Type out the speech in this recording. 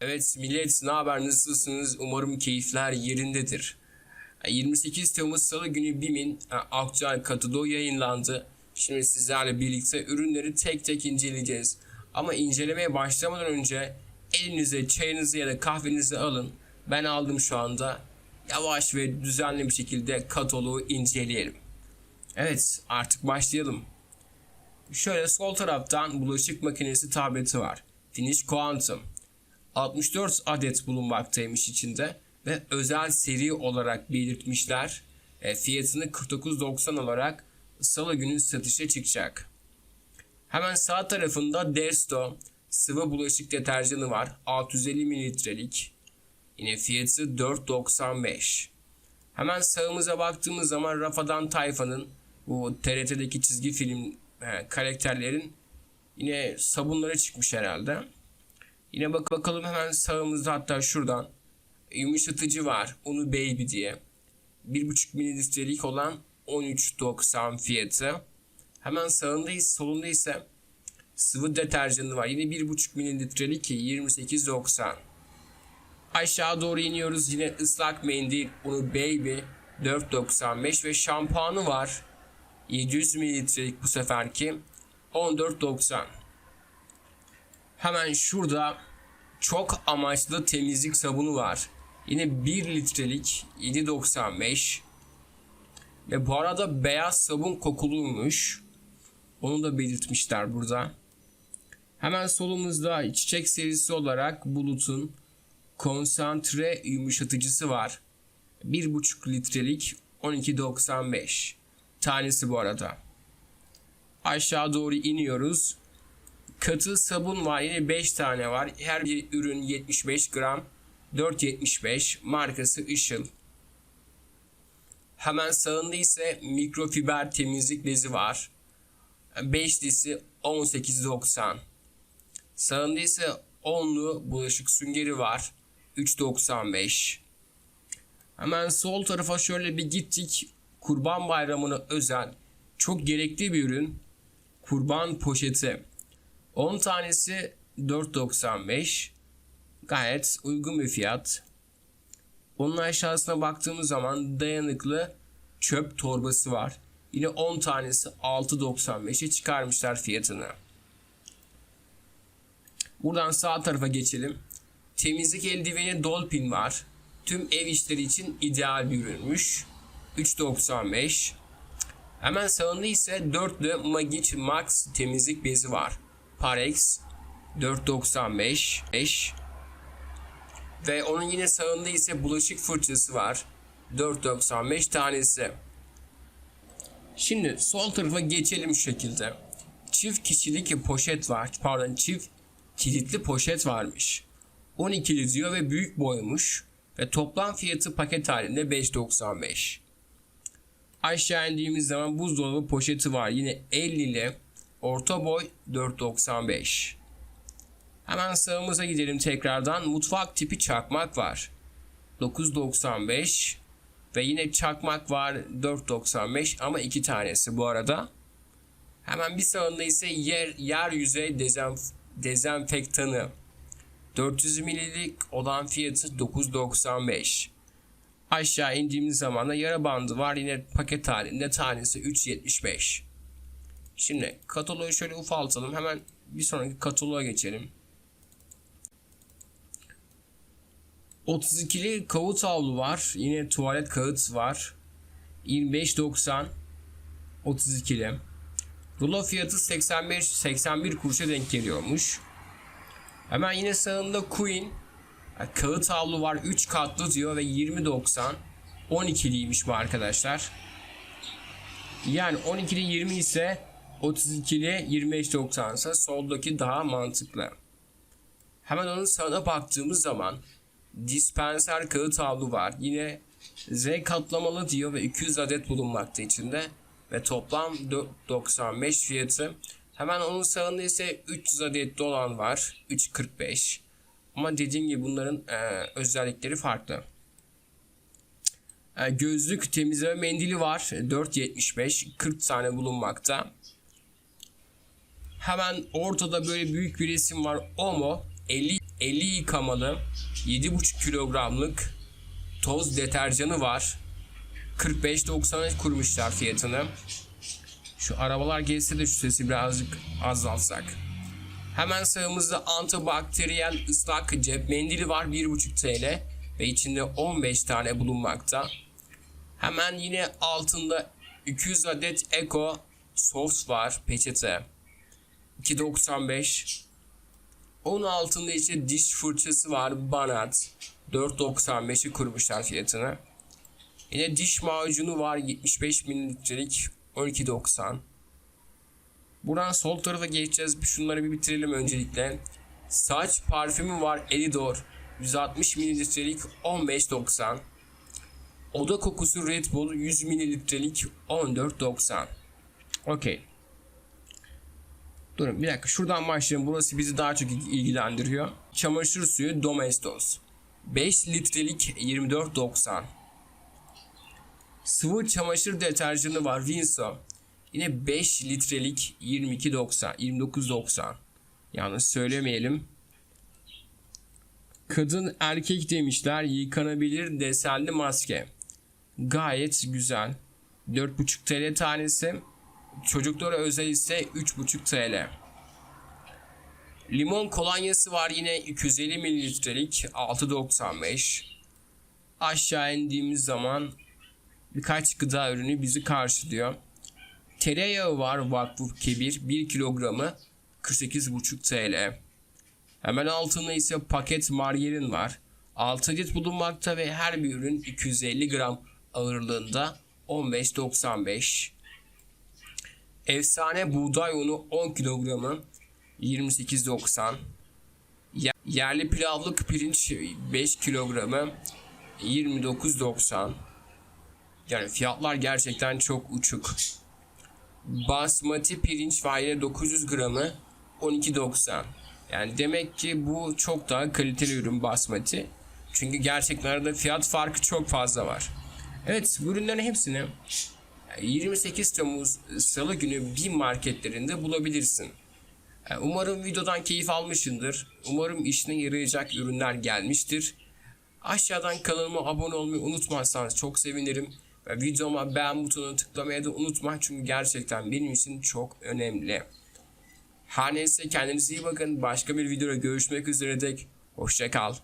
Evet millet ne haber nasılsınız? Umarım keyifler yerindedir. 28 Temmuz Salı günü BİM'in aktüel kataloğu yayınlandı. Şimdi sizlerle birlikte ürünleri tek tek inceleyeceğiz. Ama incelemeye başlamadan önce elinize çayınızı ya da kahvenizi alın. Ben aldım şu anda. Yavaş ve düzenli bir şekilde kataloğu inceleyelim. Evet artık başlayalım. Şöyle sol taraftan bulaşık makinesi tableti var. Finish Quantum. 64 adet bulunmaktaymış içinde ve özel seri olarak belirtmişler. E, fiyatını 49.90 olarak salı günü satışa çıkacak. Hemen sağ tarafında Desto sıvı bulaşık deterjanı var. 650 mililitrelik. Yine fiyatı 4.95. Hemen sağımıza baktığımız zaman Rafadan Tayfa'nın bu TRT'deki çizgi film e, karakterlerin yine sabunları çıkmış herhalde. Yine bak bakalım hemen sağımızda hatta şuradan yumuşatıcı var. Unu Baby diye. 1,5 mililitrelik olan 13.90 fiyatı. Hemen sağında ise solunda ise sıvı deterjanı var. Yine 1,5 mililitrelik 28.90. Aşağı doğru iniyoruz. Yine ıslak mendil Unu Baby 4.95 ve şampuanı var. 700 mililitrelik bu seferki 14.90. Hemen şurada çok amaçlı temizlik sabunu var. Yine 1 litrelik 7.95. Ve bu arada beyaz sabun kokuluymuş. Onu da belirtmişler burada. Hemen solumuzda çiçek serisi olarak Bulut'un konsantre yumuşatıcısı var. 1.5 litrelik 12.95. Tanesi bu arada. Aşağı doğru iniyoruz. Katı sabun var. Yine 5 tane var. Her bir ürün 75 gram. 4.75 markası Işıl. Hemen sağında ise mikrofiber temizlik bezi var. 5'lisi 18.90. Sağında ise 10'lu bulaşık süngeri var. 3.95. Hemen sol tarafa şöyle bir gittik. Kurban Bayramı'na özel çok gerekli bir ürün. Kurban poşeti. 10 tanesi 4.95. Gayet uygun bir fiyat. Onun aşağısına baktığımız zaman dayanıklı çöp torbası var. Yine 10 tanesi 6.95'e çıkarmışlar fiyatını. Buradan sağ tarafa geçelim. Temizlik eldiveni Dolphin var. Tüm ev işleri için ideal bir ürünmüş. 3.95. Hemen sağında ise dörtlü Magic Max temizlik bezi var. Parex 4.95 5 ve onun yine sağında ise bulaşık fırçası var. 4.95 tanesi. Şimdi sol tarafa geçelim şu şekilde. Çift kişilik poşet var. Pardon çift kilitli poşet varmış. 12'li diyor ve büyük boymuş. Ve toplam fiyatı paket halinde 5.95. Aşağı indiğimiz zaman buzdolabı poşeti var. Yine 50 ile orta boy 4.95. Hemen sağımıza gidelim tekrardan. Mutfak tipi çakmak var. 9.95 ve yine çakmak var 4.95 ama iki tanesi bu arada. Hemen bir sağında ise yer yer yüzey dezenf dezenfektanı 400 ml'lik olan fiyatı 9.95. Aşağı indiğimiz zaman da yara bandı var yine paket halinde tanesi 3.75. Şimdi kataloğu şöyle ufaltalım. Hemen bir sonraki kataloğa geçelim. 32'li kağıt havlu var. Yine tuvalet kağıt var. 25.90 32'li. Rulo fiyatı 85 81 kuruşa denk geliyormuş. Hemen yine sağında Queen kağıt havlu var 3 katlı diyor ve 20.90 12'liymiş bu arkadaşlar. Yani 12'li 20 ise 32'li 25.90 ise soldaki daha mantıklı. Hemen onun sağına baktığımız zaman dispenser kağıt havlu var. Yine Z katlamalı diyor ve 200 adet bulunmakta içinde ve toplam 4.95 fiyatı. Hemen onun sağında ise 300 adet dolan var. 3.45. Ama dediğim gibi bunların e, özellikleri farklı. E, gözlük temizleme mendili var. 4.75. 40 tane bulunmakta. Hemen ortada böyle büyük bir resim var. Omo 50 50 yıkamalı 7,5 kilogramlık toz deterjanı var. 45.90'a kurmuşlar fiyatını. Şu arabalar geçse de şu sesi birazcık azaltsak. Hemen sağımızda antibakteriyel ıslak cep mendili var 1,5 TL ve içinde 15 tane bulunmakta. Hemen yine altında 200 adet Eko sos var peçete. 2.95 onun altında işte diş fırçası var Banat. 4.95'i kurmuşlar fiyatını. Yine diş macunu var 75 mililitrelik 12.90. Buradan sol tarafa geçeceğiz. Şunları bir bitirelim öncelikle. Saç parfümü var Elidor 160 mililitrelik 15.90. Oda kokusu Red Bull 100 mililitrelik 14.90. Okey. Durun bir dakika şuradan başlayalım. Burası bizi daha çok ilgilendiriyor. Çamaşır suyu Domestos. 5 litrelik 24.90. Sıvı çamaşır deterjanı var Vinso. Yine 5 litrelik 22.90, 29.90. Yalnız söylemeyelim. Kadın erkek demişler yıkanabilir desenli maske. Gayet güzel. 4.5 TL tanesi. Çocuklara özel ise 3.5 TL. Limon kolonyası var yine 250 mililitrelik 6.95. Aşağı indiğimiz zaman birkaç gıda ürünü bizi karşılıyor. Tereyağı var Vakfı Kebir 1 kilogramı 48,5 TL. Hemen altında ise paket margarin var. 6 adet bulunmakta ve her bir ürün 250 gram ağırlığında 15.95. Efsane buğday unu 10 kilogramı 28.90. Ye- Yerli pilavlık pirinç 5 kilogramı 29.90. Yani fiyatlar gerçekten çok uçuk. Basmati pirinç yine 900 gramı 12.90. Yani demek ki bu çok daha kaliteli ürün basmati. Çünkü gerçekten arada fiyat farkı çok fazla var. Evet bu ürünlerin hepsini 28 Temmuz Salı günü bir marketlerinde bulabilirsin. Umarım videodan keyif almışsındır. Umarım işine yarayacak ürünler gelmiştir. Aşağıdan kanalıma abone olmayı unutmazsanız çok sevinirim. Ve videoma beğen butonuna tıklamayı da unutma çünkü gerçekten benim için çok önemli. Her neyse kendinize iyi bakın. Başka bir videoda görüşmek üzere dek. Hoşçakal.